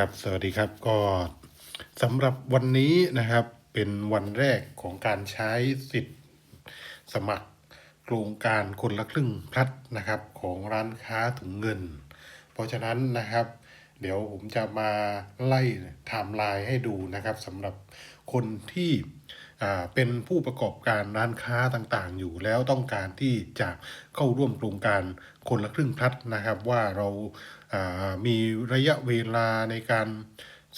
ครับ สวัสดีครับก็สำหรับวันนี้นะครับเป็นวันแรกของการใช้สิทธิ์สมัครโครงการคนละครึ่งพลัดนะครับของร้านค้าถุงเงิน เพราะฉะนั้นนะครับ เดี๋ยวผมจะมาไล่ไทม์ไลน์ให้ดูนะครับสำหรับ คนที่เป็นผู้ประกอบการร้านค้าต่างๆ อยู่แล้วต้องการที่จะเข้าร่วมโครงการคนละครึ่งพลัดนะครับ ว่าเราามีระยะเวลาในการ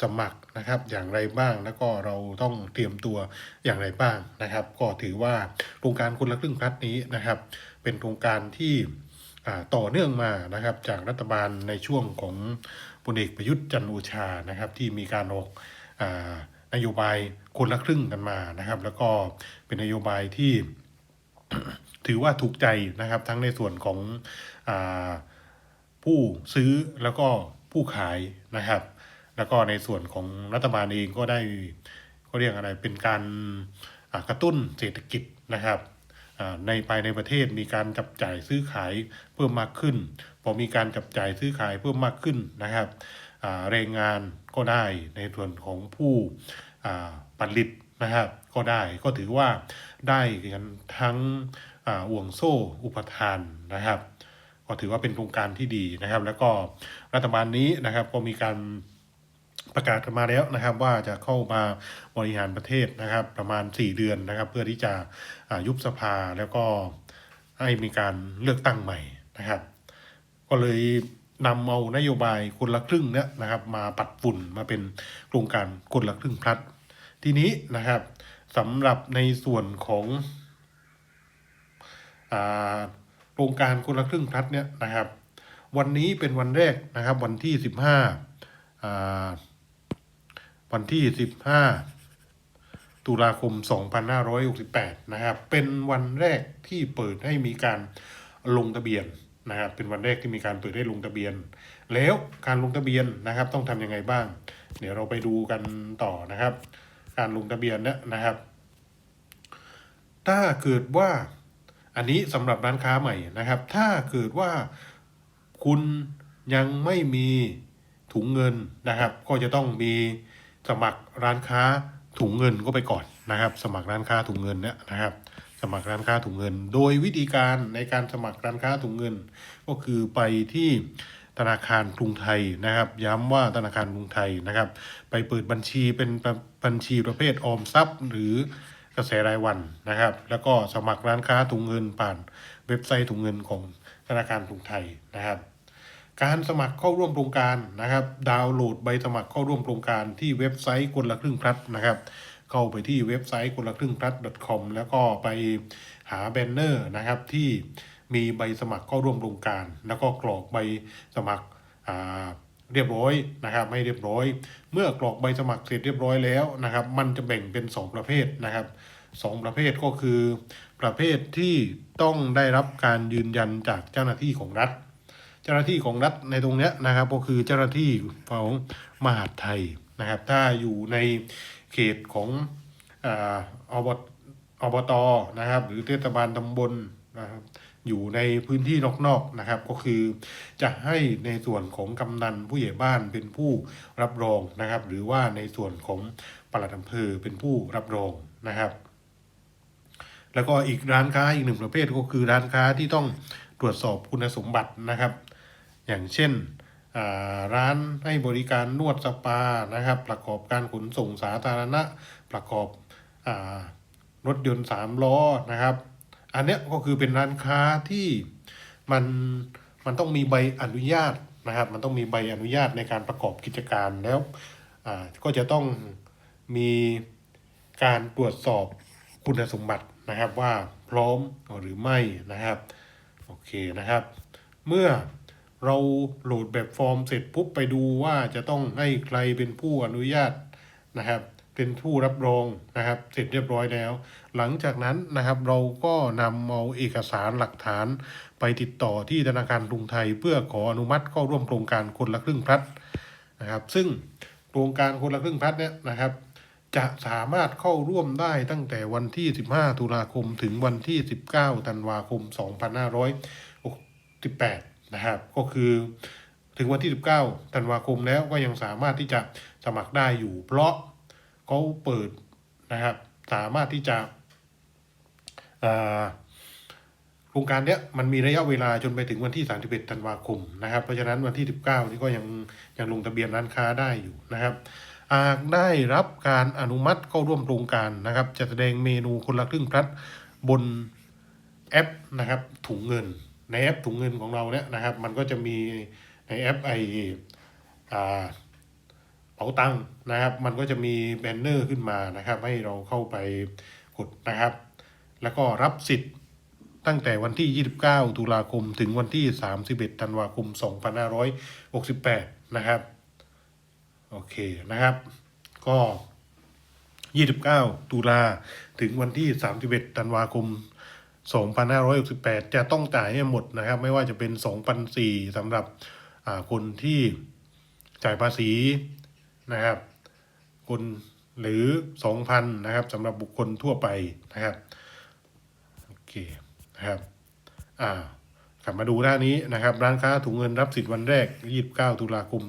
สมัครนะครับอย่างไรบ้างแล้วก็เราต้องเตรียมตัวอย่างไรบ้างนะครับ ก็ถือว่าโครงการคนละครึ่งพลัดนี้นะครับ เป็นโครงการที่ต่อเนื่องมานะครับจากรัฐบาลในช่วงของพลเอกประยุทธ์จันโอชานะครับ ที่มีการออกอา นโยบายคนละครึ่งกันมานะครับ แล้วก็เป็นนโยบายที่ถือว่าถูกใจนะครับ ทั้งในส่วนของอผู้ซื้อแล้วก็ผู้ขายนะครับ แล้วก็ในส่วนของรัฐบาลเองก็ได้ก็เรียกอะไรเป็นการกระตุ้นเศรษฐกิจนะครับในภายในประเทศมีการจับจ่ายซื้อขายเพิ่มมากขึ้น พอมีการจับจ่ายซื้อขายเพิ่มมากขึ้นนะครับ แรงงานก็ได้ในส่วนของผู้ผลิตนะครับก็ได้ก็ถือว่าได้กันทั้งอ่าห่วงโซ่อุปทานนะครับ ก็ถือว่าเป็นโครงการที่ดีนะครับ แล้วก็รัฐบาลนี้นะครับก็มีการประกาศมาแล้วนะครับ ว่าจะเข้ามาบริหารประเทศนะครับ ประมาณ 4 เดือนนะครับ เพื่อที่จะยุบสภาแล้วก็ให้มีการเลือกตั้งใหม่นะครับ ก็เลย นำเอานโยบายคนละครึ่งเนี่ยนะครับ มาปัดฝุ่นมาเป็นโครงการคนละครึ่งพลัด ทีนี้นะครับสำหรับในส่วนของโครงการคนละครึ่งพลัดเนี่ยนะครับ วันนี้เป็นวันแรกนะครับ วันที่สิบห้าอ่าวันที่สิบห้าตุลาคม 2568 นะครับ เป็นวันแรกที่เปิดให้มีการลงทะเบียน นะครับเป็นวันแรกที่มีการเปิดให้ลงทะเบียน แล้วการลงทะเบียนนะครับต้องทำยังไงบ้าง เดี๋ยวเราไปดูกันต่อนะครับ การลงทะเบียนเนี่ยนะครับ ถ้าเกิดว่าอันนี้สำหรับร้านค้าใหม่นะครับ ถ้าเกิดว่าคุณยังไม่มีถุงเงินนะครับ ก็จะต้องมีสมัครร้านค้าถุงเงินก็ไปก่อนนะครับ สมัครร้านค้าถุงเงินเนี่ยนะครับ สมัครร้านค้าถุงเงิน โดยวิธีการในการสมัครร้านค้าถุงเงิน ก็คือไปที่ธนาคารกรุงไทยนะครับ ย้ำว่าธนาคารกรุงไทยนะครับ ไปเปิดบัญชีเป็นบัญชีประเภทออมทรัพย์ หรือกระแสรายวันนะครับ แล้วก็สมัครร้านค้าถุงเงินผ่านเว็บไซต์ถุงเงินของธนาคารกรุงไทยนะครับ การสมัครเข้าร่วมโครงการนะครับ ดาวน์โหลดใบสมัครเข้าร่วมโครงการที่เว็บไซต์คนละครึ่งพลัดนะครับ เข้าไปที่เว็บไซต์คนละครึ่งพลัด .com แล้วก็ไปหาแบนเนอร์นะครับที่มีใบสมัครเข้าร่วมโครงการ แล้วก็กรอกใบสมัครอ่าเรียบร้อยนะครับไม่เรียบร้อย เมื่อกรอกใบสมัครเสร็จเรียบร้อยแล้วนะครับ มันจะแบ่งเป็น 2 ประเภทนะครับสองประเภทก็คือ ประเภทที่ต้องได้รับการยืนยันจากเจ้าหน้าที่ของรัฐ เจ้าหน้าที่ของรัฐในตรงเนี้ยนะครับ ก็คือเจ้าหน้าที่ของมหาดไทยนะครับ ถ้าอยู่ใน เขตของอาอบอบตนะครับ หรือเทศบาลตำบลนะครับอยู่ในพื้นที่นอกๆนะครับ ก็คือจะให้ในส่วนของกำนันผู้ใหญ่บ้านเป็นผู้รับรองนะครับ หรือว่าในส่วนของปลัดอำเภอเป็นผู้รับรองนะครับ แล้วก็อีกร้านค้าอีกหนึ่งประเภทก็คือร้านค้าที่ต้องตรวจสอบคุณสมบัตินะครับ อย่างเช่น ร้านให้บริการนวดสปานะครับ ประกอบการขนส่งสาธารณะ ประกอบอรถยนต์สามล้อนะครับ อันเนี้ยก็คือเป็นร้านค้าที่มันมันต้องมีใบอนุญาตนะครับ มันต้องมีใบอนุญาตในการประกอบกิจการแล้วก็จะต้องมีการตรวจสอบคุณสมบัตินะครับว่าพร้อมหรือไม่นะครับ โอเคนะครับ เมื่อ เราโหลดแบบฟอร์มเสร็จปุ๊บไปดูว่าจะต้องให้ใครเป็นผู้อนุญาตนะครับ เป็นผู้รับรองนะครับ เสร็จเรียบร้อยแล้ว หลังจากนั้นนะครับเราก็นำเอาเอกสารหลักฐาน ไปติดต่อที่ธนาคารกรุงไทย เพื่อขออนุมัติเข้าร่วมโครงการคนละครึ่งพลัดนะครับ ซึ่งโครงการคนละครึ่งพลัดเนี่ยนะครับ จะสามารถเข้าร่วมได้ตั้งแต่วันที่ 15 ตุลาคมถึงวันที่ 19 ธันวาคม 2568 นะครับก็คือถึงวันที่ 19 ธันวาคมแล้วก็ยังสามารถที่จะสมัครได้อยู่ เพราะเขาเปิดนะครับสามารถที่จะโครงการเนี้ยมันมีระยะเวลาจนไปถึงวันที่ 31 ธันวาคมนะครับ เพราะฉะนั้นวันที่ 19 นี่ก็ยังยังลงทะเบียนร้านค้าได้อยู่นะครับหากได้รับการอนุมัติเข้าร่วมโครงการนะครับ จะแสดงเมนูคนละครึ่งพลัดบนแอปนะครับถุงเงิน ในแอปถุงเงินของเราเนี่ยนะครับ มันก็จะมีในแอปไออ่าเป๋าตังนะครับ มันก็จะมีแบนเนอร์ขึ้นมานะครับ ให้เราเข้าไปกดนะครับ แล้วก็รับสิทธิ์ตั้งแต่วันที่ 29 ตุลาคมถึงวันที่ 31 ธันวาคม 2568 นะครับ โอเคนะครับ ก็ 29 ตุลาถึงวันที่ 31 ธันวาคม 2568 จะต้องจ่ายให้หมดนะครับ ไม่ว่าจะเป็น 2,004สำหรับคนที่จ่ายภาษีนะครับ คนหรือสองพันนะครับสำหรับบุคคลทั่วไปนะครับโอเคนะครับอ่ากลับมาดูหน้านี้นะครับ ร้านค้าถุงเงินรับสิทธิ์วันแรก 29 ตุลาคม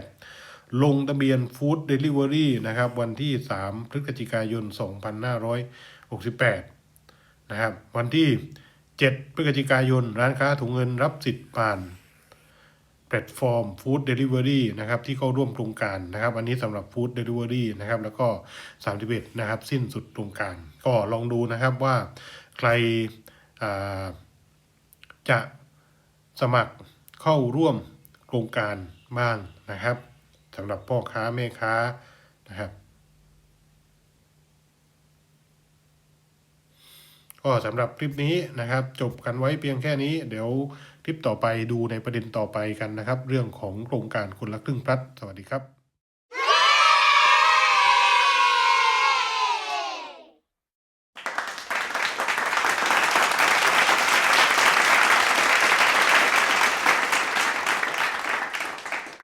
2568 ลงทะเบียนฟู้ดเดลิเวอรี่นะครับ วันที่ 3 พฤศจิกายน 2568 นะครับ วันที่ 7 พฤศจิกายน ร้านค้าถุงเงินรับสิทธิ์ผ่าน แพลตฟอร์มฟู้ดเดลิเวอรี่นะครับที่เข้าร่วมโครงการนะครับ อันนี้สำหรับฟู้ดเดลิเวอรี่นะครับ แล้วก็ 31 นะครับ สิ้นสุดโครงการ ก็ลองดูนะครับว่าใครจะสมัครเข้าร่วมโครงการบ้างนะครับสำหรับพ่อค้าแม่ค้านะครับ ก็สำหรับคลิปนี้นะครับ จบกันไว้เพียงแค่นี้ เดี๋ยวคลิปต่อไปดูในประเด็นต่อไปกันนะครับ เรื่องของโครงการคนละครึ่งพลัดสวัสดีครับ